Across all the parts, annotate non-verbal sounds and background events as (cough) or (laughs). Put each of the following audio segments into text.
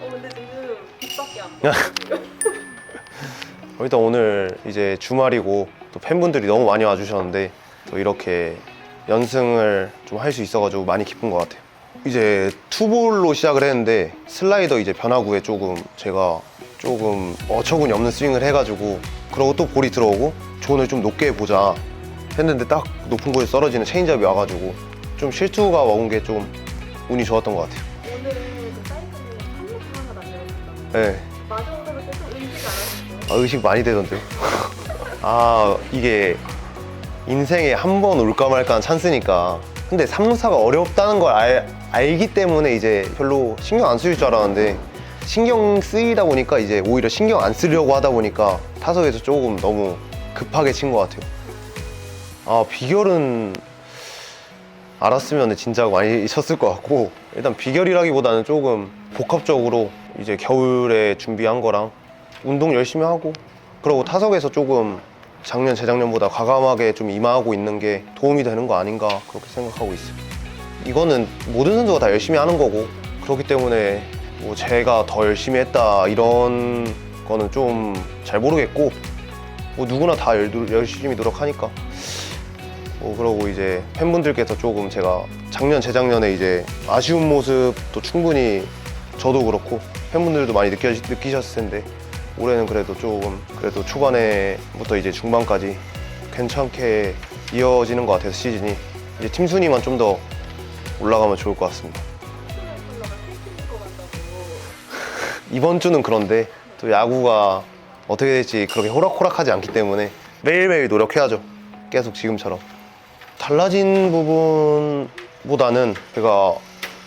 어 근데 지금 빛밖에 안 (laughs) 보여요. 일단 오늘 이제 주말이고 또 팬분들이 너무 많이 와주셨는데 또 이렇게 연승을 좀 할 수 있어가지고 많이 기쁜 것 같아요. 이제 투볼로 시작을 했는데 슬라이더 이제 변화구에 조금 제가 조금 어처구니 없는 스윙을 해가지고 그러고 또 볼이 들어오고 존을 좀 높게 보자 했는데 딱 높은 곳에 떨어지는 체인지업이 와가지고 좀 실투가 온게 좀 운이 좋았던 것 같아요. 오늘은 네. 의식? 아, 의식 많이 되던데요. (laughs) 아 이게 인생에 한 번 올까 말까 한 찬스니까. 근데 삼루사가 어렵다는 걸 알, 알기 때문에 이제 별로 신경 안 쓰일 줄 알았는데 신경 쓰이다 보니까 이제 오히려 신경 안 쓰려고 하다 보니까 타석에서 조금 너무 급하게 친 것 같아요. 아 비결은 알았으면 진짜 많이 (laughs) 쳤을 것 같고 일단 비결이라기보다는 조금 복합적으로 이제 겨울에 준비한 거랑 운동 열심히 하고 그러고 타석에서 조금 작년 재작년보다 과감하게 좀 임하고 있는 게 도움이 되는 거 아닌가 그렇게 생각하고 있어요. 이거는 모든 선수가 다 열심히 하는 거고 그렇기 때문에 뭐 제가 더 열심히 했다 이런 거는 좀 잘 모르겠고 뭐 누구나 다 열- 열심히 노력하니까 뭐 그러고 이제 팬분들께서 조금 제가 작년 재작년에 이제 아쉬운 모습도 충분히 저도 그렇고 팬분들도 많이 느껴, 느끼셨을 텐데 올해는 그래도 조금 그래도 초반에부터 이제 중반까지 괜찮게 이어지는 것 같아서 시즌이 이제 팀 순위만 좀 더 올라가면 좋을 것 같습니다. (laughs) 이번 주는 그런데 또 야구가 어떻게 될지 그렇게 호락호락하지 않기 때문에 매일매일 노력해야죠. 계속 지금처럼. 달라진 부분보다는 제가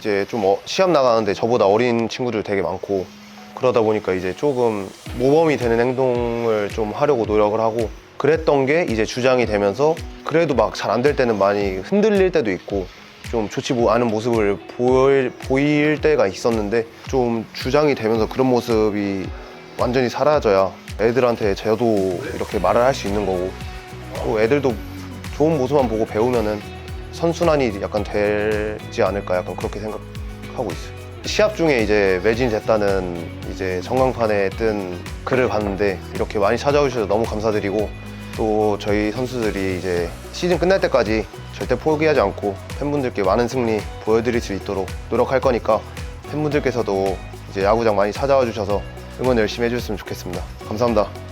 이제 좀 어- 시합 나가는데 저보다 어린 친구들 되게 많고 그러다 보니까 이제 조금 모범이 되는 행동을 좀 하려고 노력을 하고 그랬던 게 이제 주장이 되면서 그래도 막 잘 안 될 때는 많이 흔들릴 때도 있고 좀 좋지 뭐 않은 모습을 보일, 보일 때가 있었는데 좀 주장이 되면서 그런 모습이 완전히 사라져야 애들한테 저도 이렇게 말을 할 수 있는 거고 또 애들도 좋은 모습만 보고 배우면은 선순환이 약간 되지 않을까 약간 그렇게 생각하고 있어요. 시합 중에 이제 매진 됐다는 이제 전광판에 뜬 글을 봤는데 이렇게 많이 찾아오셔서 너무 감사드리고 또 저희 선수들이 이제 시즌 끝날 때까지 절대 포기하지 않고 팬분들께 많은 승리 보여드릴 수 있도록 노력할 거니까 팬분들께서도 이제 야구장 많이 찾아와 주셔서 응원 열심히 해주셨으면 좋겠습니다. 감사합니다.